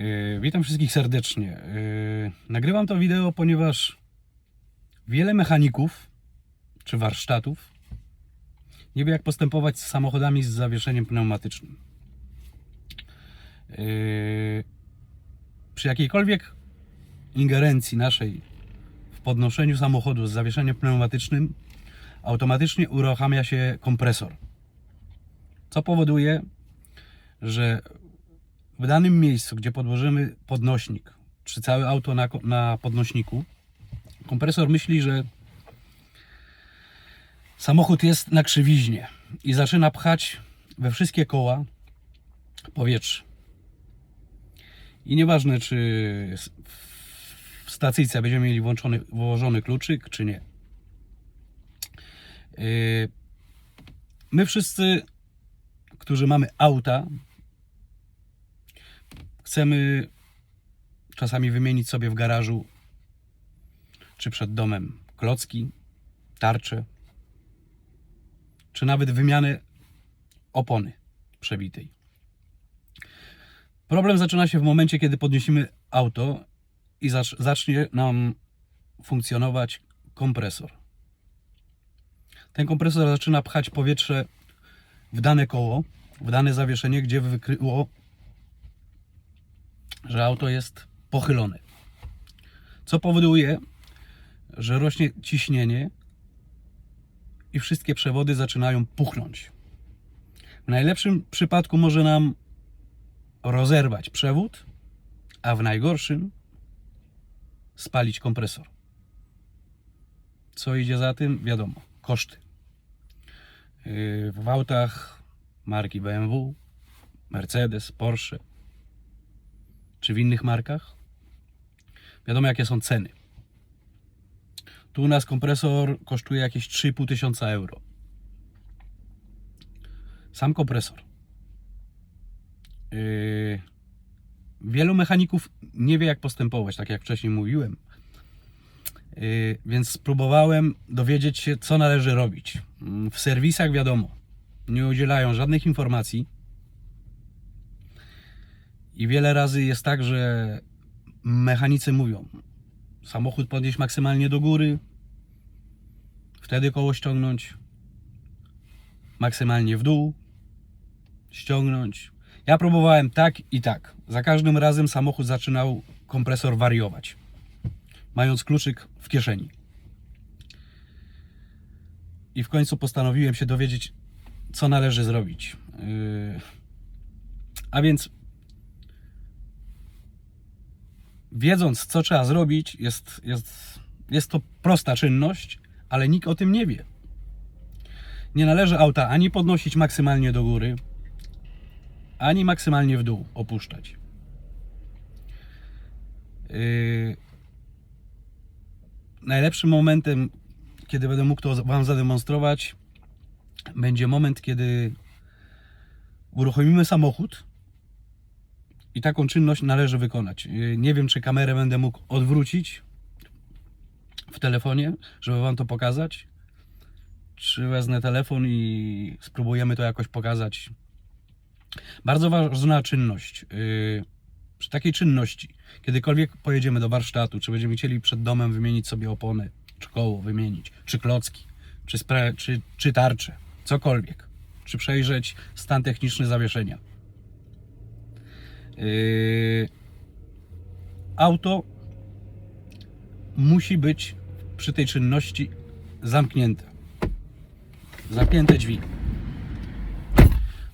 Yy, Witam wszystkich serdecznie. Yy, Nagrywam to wideo, ponieważ wiele mechaników czy warsztatów nie wie, jak postępować z samochodami z zawieszeniem pneumatycznym. Yy, Przy jakiejkolwiek ingerencji naszej w podnoszeniu samochodu z zawieszeniem pneumatycznym automatycznie uruchamia się kompresor. Co powoduje, że w danym miejscu, gdzie podłożymy podnośnik, czy całe auto na, na podnośniku, kompresor myśli, że samochód jest na krzywiźnie i zaczyna pchać we wszystkie koła powietrze. I nieważne, czy w stacyjce będziemy mieli włączony, włożony kluczyk, czy nie. Yy, My wszyscy, którzy mamy auta, chcemy czasami wymienić sobie w garażu czy przed domem klocki, tarcze, czy nawet wymianę opony przebitej. Problem zaczyna się w momencie, kiedy podniesiemy auto i zacz, zacznie nam funkcjonować kompresor. Ten kompresor zaczyna pchać powietrze w dane koło, w dane zawieszenie, gdzie wykryło że auto jest pochylone. Co powoduje, że rośnie ciśnienie i wszystkie przewody zaczynają puchnąć. W najlepszym przypadku może nam rozerwać przewód, a w najgorszym spalić kompresor. Co idzie za tym? Wiadomo, koszty. Yy, W autach marki BMW, Mercedes, Porsche czy w innych markach. Wiadomo, jakie są ceny. Tu u nas kompresor kosztuje jakieś 3,5 tysiąca euro. Sam kompresor. Yy, Wielu mechaników nie wie, jak postępować, tak jak wcześniej mówiłem. Yy, Więc spróbowałem dowiedzieć się, co należy robić. Mm, W serwisach, wiadomo, nie udzielają żadnych informacji. I wiele razy jest tak, że mechanicy mówią: samochód podnieść maksymalnie do góry, wtedy koło ściągnąć, maksymalnie w dół, ściągnąć. Ja próbowałem tak i tak. Za każdym razem samochód zaczynał kompresor wariować, mając kluczyk w kieszeni. I w końcu postanowiłem się dowiedzieć, co należy zrobić. Yy, A więc wiedząc, co trzeba zrobić, jest, jest, jest to prosta czynność, ale nikt o tym nie wie. Nie należy auta ani podnosić maksymalnie do góry, ani maksymalnie w dół opuszczać. Yy, najlepszym momentem, kiedy będę mógł to Wam zademonstrować, będzie moment, kiedy uruchomimy samochód i taką czynność należy wykonać. Yy, Nie wiem, czy kamerę będę mógł odwrócić w telefonie, żeby Wam to pokazać. Czy wezmę telefon i spróbujemy to jakoś pokazać. Bardzo ważna czynność. Yy, Przy takiej czynności, kiedykolwiek pojedziemy do warsztatu, czy będziemy chcieli przed domem wymienić sobie opony, czy koło wymienić, czy klocki, czy, czy, czy tarcze, cokolwiek, czy przejrzeć stan techniczny zawieszenia. Yy, auto musi być przy tej czynności zamknięte. Zamknięte drzwi.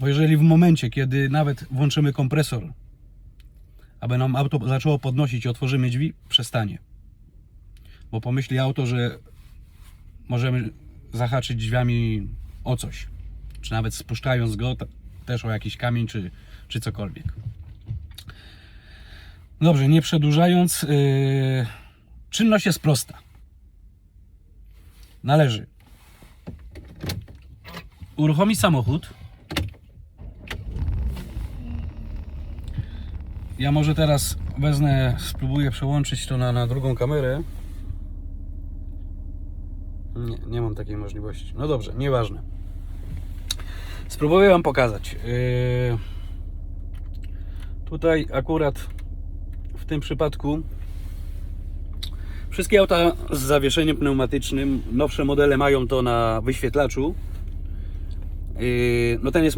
Bo jeżeli w momencie, kiedy nawet włączymy kompresor, aby nam auto zaczęło podnosić i otworzymy drzwi, przestanie. Bo pomyśli auto, że możemy zahaczyć drzwiami o coś. Czy nawet spuszczając go te- też o jakiś kamień, czy, czy cokolwiek. Dobrze, nie przedłużając, yy, czynność jest prosta. Należy uruchomić samochód. Ja może teraz wezmę, spróbuję przełączyć to na, na drugą kamerę. Nie, nie mam takiej możliwości. No dobrze, nieważne. Spróbuję Wam pokazać. Yy, tutaj akurat tym przypadku wszystkie auta z zawieszeniem pneumatycznym, nowsze modele mają to na wyświetlaczu. Yy, No ten jest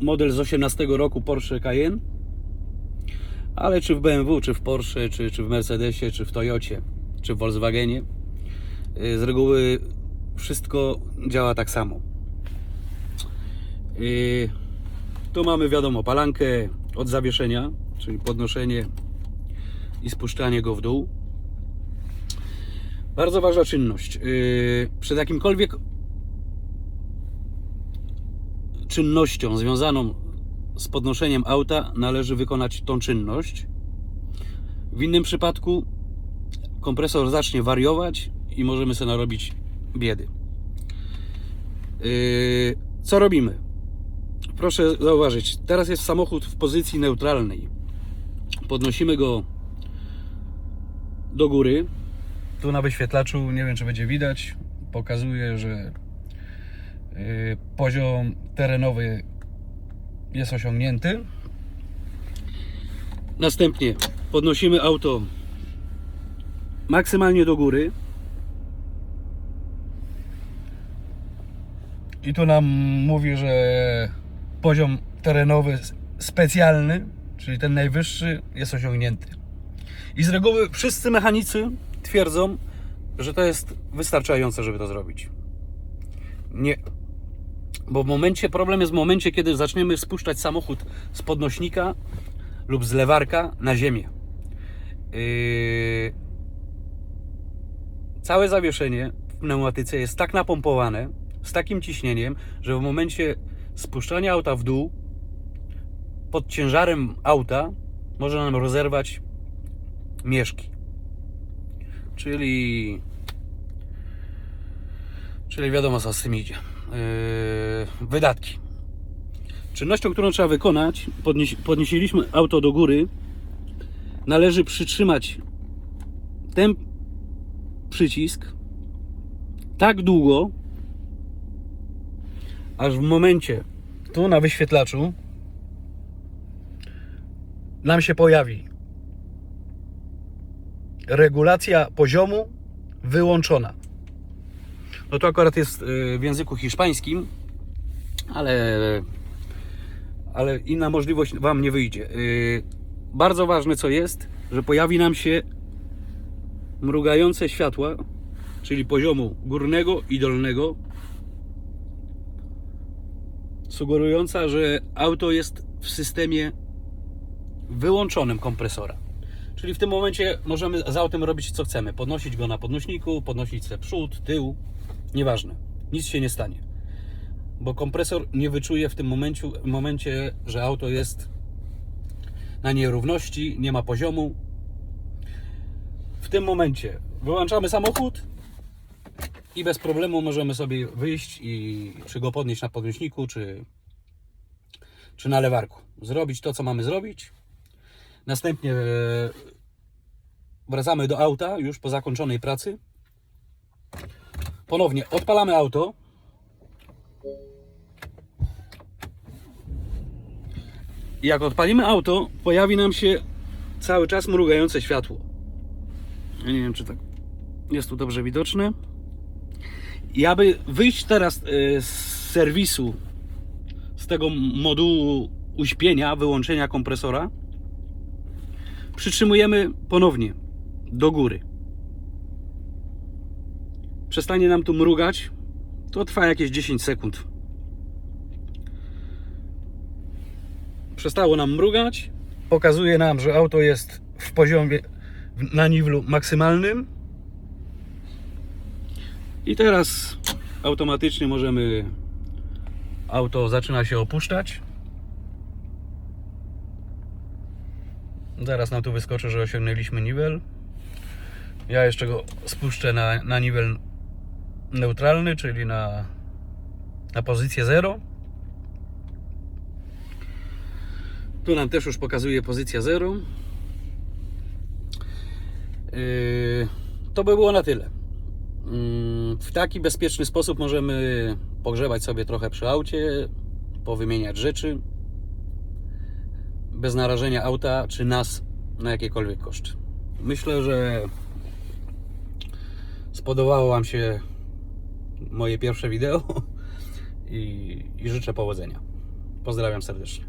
model z 18 roku Porsche Cayenne. Ale czy w BMW, czy w Porsche, czy, czy w Mercedesie, czy w Toyocie, czy w Volkswagenie, yy, z reguły wszystko działa tak samo. Yy, Tu mamy wiadomo palankę od zawieszenia, czyli podnoszenie i spuszczanie go w dół. Bardzo ważna czynność. Yy, Przed jakimkolwiek czynnością związaną z podnoszeniem auta należy wykonać tą czynność. W innym przypadku kompresor zacznie wariować i możemy sobie narobić biedy. Yy, Co robimy? Proszę zauważyć, teraz jest samochód w pozycji neutralnej. Podnosimy go do góry. Tu na wyświetlaczu, nie wiem czy będzie widać, pokazuje, że yy, poziom terenowy jest osiągnięty. Następnie podnosimy auto maksymalnie do góry. I tu nam mówi, że poziom terenowy specjalny, czyli ten najwyższy, jest osiągnięty. I z reguły wszyscy mechanicy twierdzą, że to jest wystarczające, żeby to zrobić. Nie. Bo w momencie, problem jest w momencie, kiedy zaczniemy spuszczać samochód z podnośnika lub z lewarka na ziemię. Yy... Całe zawieszenie w pneumatyce jest tak napompowane, z takim ciśnieniem, że w momencie spuszczania auta w dół, pod ciężarem auta, może nam rozerwać mieszki. Czyli. Czyli wiadomo, co z tym idzie. Yy, wydatki. Czynnością, którą trzeba wykonać, podnieś, podnieśliśmy auto do góry. Należy przytrzymać ten przycisk tak długo, aż w momencie tu na wyświetlaczu nam się pojawi regulacja poziomu wyłączona. No to akurat jest y, w języku hiszpańskim, ale, ale inna możliwość Wam nie wyjdzie. Y, Bardzo ważne co jest, że pojawi nam się mrugające światła, czyli poziomu górnego i dolnego, sugerująca, że auto jest w systemie wyłączonym kompresora. Czyli w tym momencie możemy z autem robić co chcemy. Podnosić go na podnośniku, podnosić sobie przód, tył, nieważne. Nic się nie stanie. Bo kompresor nie wyczuje w tym momencie, momencie że auto jest na nierówności, nie ma poziomu. W tym momencie wyłączamy samochód i bez problemu możemy sobie wyjść i czy go podnieść na podnośniku, czy, czy na lewarku. Zrobić to, co mamy zrobić. Następnie e, wracamy do auta już po zakończonej pracy. Ponownie odpalamy auto. Jak odpalimy auto, pojawi nam się cały czas mrugające światło. Ja nie wiem, czy tak jest tu dobrze widoczne. I aby wyjść teraz e, z serwisu, z tego modułu uśpienia, wyłączenia kompresora, przytrzymujemy ponownie do góry. Przestanie nam tu mrugać. To trwa jakieś 10 sekund. Przestało nam mrugać. Pokazuje nam, że auto jest w poziomie na niwlu maksymalnym. I teraz automatycznie możemy auto zaczyna się opuszczać. Zaraz nam tu wyskoczy, że osiągnęliśmy niwel. Ja jeszcze go spuszczę na, na niwel neutralny, czyli na, na pozycję 0. Tu nam też już pokazuje pozycja 0. Yy, to by było na tyle. Yy, W taki bezpieczny sposób możemy pogrzebać sobie trochę przy aucie, powymieniać rzeczy bez narażenia auta czy nas na jakiekolwiek koszty. Myślę, że spodobało Wam się moje pierwsze wideo i, i życzę powodzenia. Pozdrawiam serdecznie.